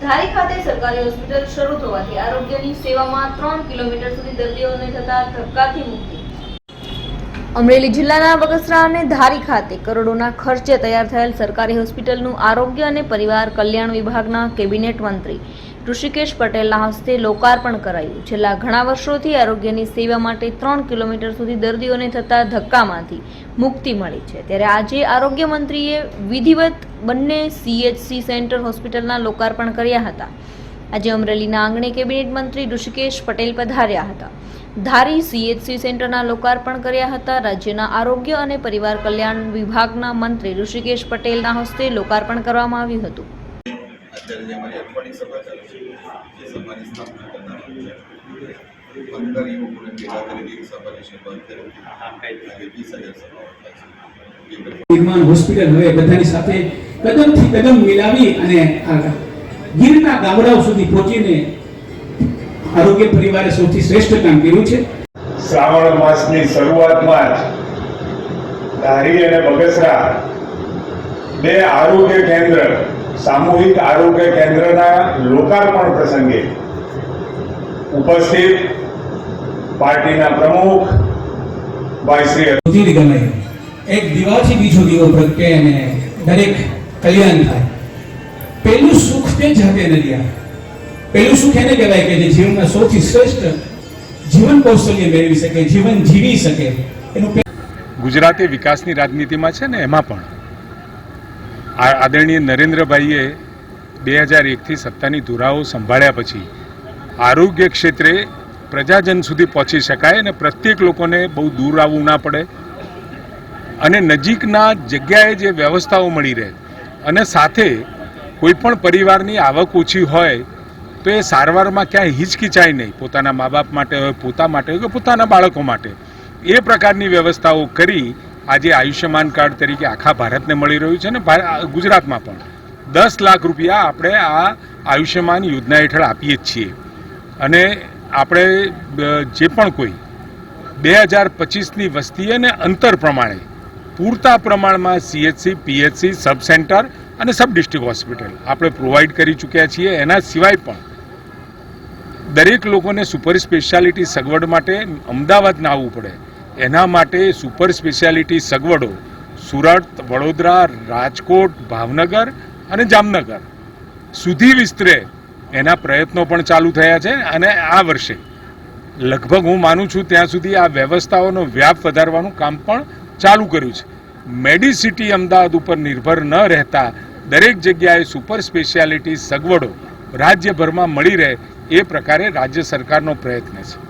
ધારી ખાતે સરકારી હોસ્પિટલ શરૂ થવાથી આરોગ્યની સેવામાં ત્રણ કિલોમીટર સુધી દર્દીઓને થતા ધક્કાથી મુક્તિ. અમરેલી જિલ્લાના બગસરા અને ધારી ખાતે કરોડોના ખર્ચે તૈયાર થયેલ સરકારી હોસ્પિટલનું આરોગ્ય અને પરિવાર કલ્યાણ વિભાગના કેબિનેટ મંત્રી ઋષિકેશ પટેલના હસ્તે લોકાર્પણ કરાયું. છેલ્લા ઘણા વર્ષોથી આરોગ્યની સેવા માટે ત્રણ કિલોમીટર સુધી દર્દીઓને થતા ધક્કામાંથી મુક્તિ મળી છે. ત્યારે આજે આરોગ્ય મંત્રીએ વિધિવત બંને સીએચસી સેન્ટર હોસ્પિટલના લોકાર્પણ કર્યા હતા. આજે અમરેલીના આંગણે કેબિનેટ મંત્રી ઋષિકેશ પટેલ પધાર્યા હતા. ધારી સીએચસી સેન્ટરના લોકાર્પણ કર્યા હતા. રાજ્યના આરોગ્ય અને પરિવાર કલ્યાણ વિભાગના મંત્રી ઋષિકેશ પટેલના હસ્તે લોકાર્પણ કરવામાં આવ્યું હતું. અત્યારે જે અમારી અઠવાડિયે સભા ચાલુ છે એ સભાની સ્થાપના કરનાર પંદર યુવકોને ભેગા કરીને એક સભાની શરૂઆત કરી. આજે વીસ હજાર સભાઓ થાય છે. નિર્માણ હોસ્પિટલ હવે બધાની સાથે કદમથી કદમ મિલાવી અને ગીરના ગામડાઓ સુધી પહોંચીને આરોગ્ય પરિવારે સૌથી શ્રેષ્ઠ કામ કર્યું છે? શ્રાવણ માસની શરૂઆતમાં જ ધારી અને બગસરા બે આરોગ્ય કેન્દ્ર સામૂહિક આરોગ્ય કેન્દ્રના લોકાર્પણ પ્રસંગે ઉપસ્થિત પાર્ટીના પ્રમુખ ભાઈ શ્રી ગમે એક દીવાથી બીજો દીવો પ્રગટે અને દરેક કલ્યાણ થાય. પેલું સુખ તે જાતે નર્યા પેલું સુખ એને કહેવાય કે જે જીવનમાં સૌથી શ્રેષ્ઠ જીવન કૌશલ્ય મેળવી શકે, જીવન જીવી શકે, એનું ગુજરાતે વિકાસની રાજનીતિમાં છે ને એમાં પણ. આદરણીય નરેન્દ્રભાઈએ બે હજાર એકથી સત્તાની ધુરાઓ સંભાળ્યા પછી આરોગ્ય ક્ષેત્રે પ્રજાજન સુધી પહોંચી શકાય અને પ્રત્યેક લોકોને બહુ દૂર આવવું ના પડે. અને નજીકના જગ્યાએ જે વ્યવસ્થાઓ મળી રહે અને સાથે કોઈ પણ પરિવારની આવક ઓછી હોય એ સારવારમાં ક્યાંય હિચકિચાય નહીં. પોતાના મા બાપ માટે હોય, પોતા માટે હોય કે પોતાના બાળકો માટે. એ પ્રકારની વ્યવસ્થાઓ કરી આજે આયુષ્યમાન કાર્ડ તરીકે આખા ભારતને મળી રહ્યું છે ને ગુજરાતમાં પણ. દસ લાખ રૂપિયા આપણે આ આયુષ્યમાન યોજના હેઠળ આપીએ જ છીએ. અને આપણે જે પણ કોઈ બે હજાર પચીસની વસ્તી અને અંતર પ્રમાણે પૂરતા પ્રમાણમાં સીએચસી પીએચસી સબ સેન્ટર અને સબ ડિસ્ટ્રિક્ટ હોસ્પિટલ આપણે પ્રોવાઈડ કરી ચૂક્યા છીએ. એના સિવાય પણ દરેક લોકોને સુપર સ્પેશિયાલિટી સગવડ માટે અમદાવાદ ના આવવું પડે. એના માટે સુપર સ્પેશિયાલિટી સગવડો સુરત, વડોદરા, રાજકોટ, ભાવનગર અને જામનગર સુધી વિસ્તરે એના પ્રયત્નો પણ ચાલુ થયા છે અને આ વર્ષે. લગભગ હું માનું છું ત્યાં સુધી આ વ્યવસ્થાઓનો વ્યાપ વધારવાનું કામ પણ ચાલુ કર્યું છે. મેડિસિટી અમદાવાદ ઉપર નિર્ભર ન રહેતા દરેક જગ્યાએ સુપર સ્પેશિયાલિટી સગવડો રાજ્યભરમાં મળી રહે એ પ્રકારે રાજ્ય સરકારનો પ્રયત્ન છે.